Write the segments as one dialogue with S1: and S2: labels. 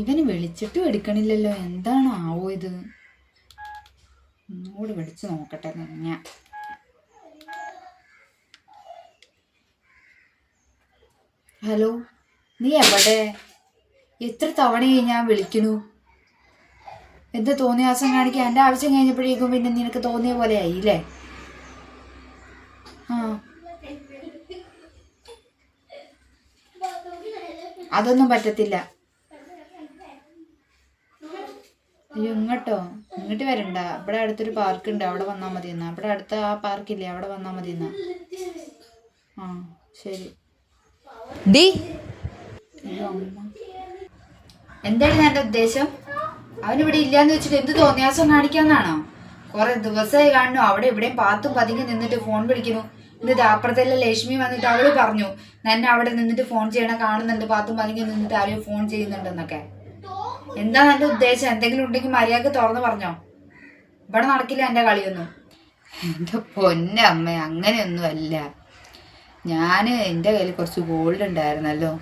S1: ഇവന് വിളിച്ചിട്ടും എടുക്കണില്ലല്ലോ. എന്താണ് ആവോ ഇത്? ഒന്നുകൂടി വിളിച്ചു നോക്കട്ടെ ഞാൻ ഹലോ നീ എവിടെ? എത്ര തവണയായി ഞാൻ വിളിക്കണു എന്താ തോന്നിയാസം കാണിക്കാൻ? എന്റെ ആവശ്യം കഴിഞ്ഞപ്പോഴേക്കും പിന്നെ നിനക്ക് തോന്നിയ പോലെ ആയില്ലേ? ആ. അതൊന്നും പറ്റത്തില്ല. അയ്യോ ഇങ്ങോട്ടോ. ഇങ്ങോട്ട് വരണ്ട. ഇവിടെ അടുത്തൊരു പാർക്ക് ഉണ്ട് അവിടെ വന്നാൽ മതി എന്നാ ഇവിടെ അടുത്ത ആ പാർക്കില്ലേ? അവിടെ വന്നാൽ മതി എന്നാ ആ ശരി.
S2: ഡി.
S1: എന്തായിരുന്നു എന്റെ ഉദ്ദേശം? അവനിവിടെ ഇല്ലാന്ന് വെച്ചിട്ട് എന്ത് തോന്നിയാസം കാണിക്കാന്നാണോ? കുറെ ദിവസമായി കാണുന്നു. അവിടെ ഇവിടെയും പാത്തും പതുങ്ങി നിന്നിട്ട് ഫോൺ വിളിക്കുന്നു. എന്നിട്ട് അപ്പുറത്തെല്ലാം ലക്ഷ്മി വന്നിട്ട് അവൾ പറഞ്ഞു നന്നെ അവിടെ നിന്നിട്ട് ഫോൺ ചെയ്യണ. കാണുന്നുണ്ട്. പാത്തും പതുങ്ങി നിന്നിട്ട് ആരും ഫോൺ ചെയ്യുന്നുണ്ടെന്നൊക്കെ. എന്താ നല്ല ഉദ്ദേശം? എന്തെങ്കിലും ഉണ്ടെങ്കിൽ മര്യാദയ്ക്ക് തുറന്ന് പറഞ്ഞോ. ഇവിടെ നടക്കില്ല എന്റെ കളിയൊന്നും. എന്റെ പൊന്നമ്മ അങ്ങനെയൊന്നും അല്ല ഞാൻ എന്റെ കയ്യിൽ കുറച്ച് ഗോൾഡ് ഉണ്ടായിരുന്നല്ലോ.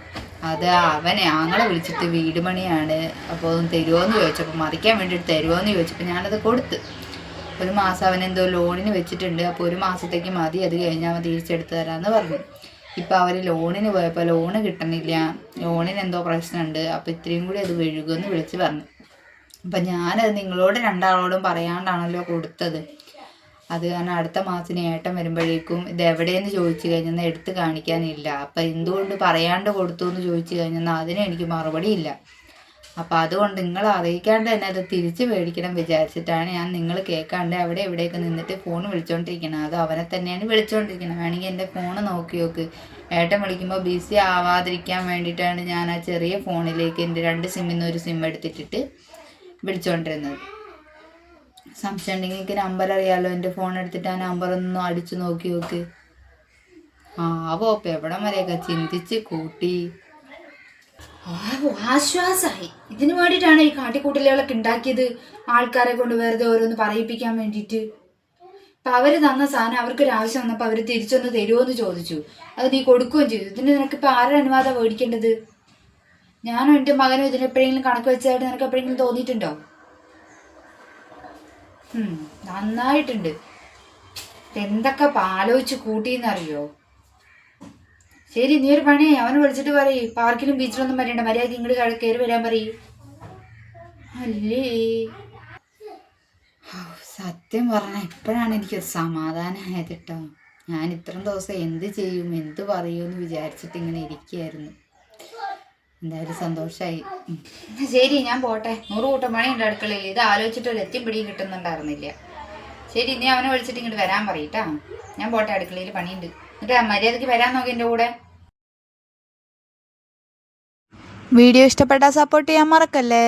S1: അത് അവനെ ആങ്ങളെ വിളിച്ചിട്ട് വീട് പണിയാണ്. അപ്പോൾ ഒന്ന് തരുമോയെന്ന് ചോദിച്ചപ്പോൾ മറിക്കാൻ വേണ്ടിയിട്ട് തരുമോയെന്ന് ചോദിച്ചപ്പോൾ ഞാനത് കൊടുത്ത്. ഒരു മാസം അവൻ എന്തോ ലോണിന് വെച്ചിട്ടുണ്ട്. അപ്പോൾ ഒരു മാസത്തേക്ക് മതി അത് കഴിഞ്ഞാൽ അവൻ തിരിച്ചെടുത്ത് തരാമെന്ന് പറഞ്ഞു. ഇപ്പം അവർ ലോണിന് പോയപ്പോൾ ലോണ് കിട്ടണില്ല. ലോണിന് എന്തോ പ്രശ്നമുണ്ട് അപ്പോൾ ഇത്രയും കൂടി അത് വിഴുകുമെന്ന് വിളിച്ച് പറഞ്ഞു. അപ്പം ഞാനത് നിങ്ങളോട് രണ്ടാളോടും പറയാണ്ടാണല്ലോ കൊടുത്തത്. അത് കാരണം അടുത്ത മാസത്തിന് ഏട്ടൻ വരുമ്പോഴേക്കും ഇത് എവിടെയെന്ന് ചോദിച്ചു കഴിഞ്ഞാൽ എടുത്ത് കാണിക്കാനില്ല. അപ്പം എന്തുകൊണ്ട് പറയാണ്ട് കൊടുത്തു എന്ന് ചോദിച്ചു കഴിഞ്ഞാൽ അതിന് എനിക്ക് മറുപടി ഇല്ല. അപ്പം അതുകൊണ്ട് നിങ്ങൾ അറിയിക്കാണ്ട് തന്നെ അത് തിരിച്ച് മേടിക്കണം വിചാരിച്ചിട്ടാണ് ഞാൻ നിങ്ങൾ കേൾക്കാണ്ട് അവിടെ എവിടെയൊക്കെ നിന്നിട്ട് ഫോൺ വിളിച്ചോണ്ടിരിക്കണം അത് അവനെ തന്നെയാണ് വിളിച്ചോണ്ടിരിക്കണം വേണമെങ്കിൽ എന്റെ ഫോൺ നോക്കി നോക്ക്. ഏട്ടൻ വിളിക്കുമ്പോൾ ബിസി ആവാതിരിക്കാൻ വേണ്ടിയിട്ടാണ് ഞാൻ ആ ചെറിയ ഫോണിലേക്ക് എന്റെ രണ്ട് സിമ്മിൽ നിന്ന് ഒരു സിം എടുത്തിട്ടിട്ട് വിളിച്ചോണ്ടിരുന്നത്. സംശയം ഉണ്ടെങ്കിൽ എനിക്ക് നമ്പർ അറിയാലോ. എന്റെ ഫോൺ എടുത്തിട്ട് ആ നമ്പർ ഒന്ന് അടിച്ചു നോക്കി നോക്ക്. ആവോ ഇപ്പം എവിടം വരെയൊക്കെ ചിന്തിച്ച് കൂട്ടി. ആശ്വാസമായി ഇതിനു വേണ്ടിയിട്ടാണ് ഈ കാട്ടിക്കൂട്ടലുകളൊക്കെ ഉണ്ടാക്കിയത് ആൾക്കാരെ കൊണ്ട് വെറുതെ ഓരോന്ന് പറയിപ്പിക്കാൻ വേണ്ടിയിട്ട്. അപ്പം അവർ തന്ന സാധനം അവർക്കൊരു ആവശ്യം വന്നപ്പോൾ അവർ തിരിച്ചൊന്ന് തരുമോയെന്ന് ചോദിച്ചു. അത് നീ കൊടുക്കുകയും ചെയ്തു. ഇതിന് നിനക്കിപ്പോൾ ആരുടെ അനുവാദം മേടിക്കേണ്ടത്? ഞാനും എന്റെ മകനും ഇതിനെപ്പോഴെങ്കിലും കണക്ക് വെച്ചതായിട്ട് നിനക്ക് എപ്പോഴെങ്കിലും തോന്നിയിട്ടുണ്ടോ? നന്നായിട്ടുണ്ട്. എന്തൊക്കെ ആലോചിച്ച് കൂട്ടിയെന്നറിയോ? ശരി നീ ഒരു പണി അവനെ വിളിച്ചിട്ട് പറയും. പാർക്കിലും ബീച്ചിലൊന്നും വരണ്ട. മര്യാദ ഇങ്ങോട്ട് കയറി വരാൻ പറയൂ. അല്ലേ? സത്യം പറഞ്ഞ ഇപ്പോഴാണ് എനിക്ക് സമാധാനമായത് കേട്ടോ ഞാൻ ഇത്രയും ദിവസം എന്ത് ചെയ്യും എന്ത് പറയുമെന്ന് വിചാരിച്ചിട്ട് ഇങ്ങനെ ഇരിക്കുകയായിരുന്നു എന്തായാലും സന്തോഷമായി ശരി ഞാൻ പോട്ടെ. നൂറ് കൂട്ടം ഉണ്ട് അടുക്കളയിൽ. ഇത് ആലോചിച്ചിട്ട് ഒരു എത്തിയും പിടിയും കിട്ടുന്നുണ്ടായിരുന്നില്ല. ശരി ഇനി അവനെ വിളിച്ചിട്ട് ഇങ്ങോട്ട് വരാൻ പറയട്ടാ. ഞാൻ പോട്ടെ അടുക്കളയിൽ പണിയുണ്ട്. എന്നിട്ട് മര്യാദയ്ക്ക് വരാൻ നോക്കി എന്റെ കൂടെ.
S2: വീഡിയോ ഇഷ്ടപ്പെട്ടാൽ സപ്പോർട്ട് ചെയ്യാൻ മറക്കല്ലേ?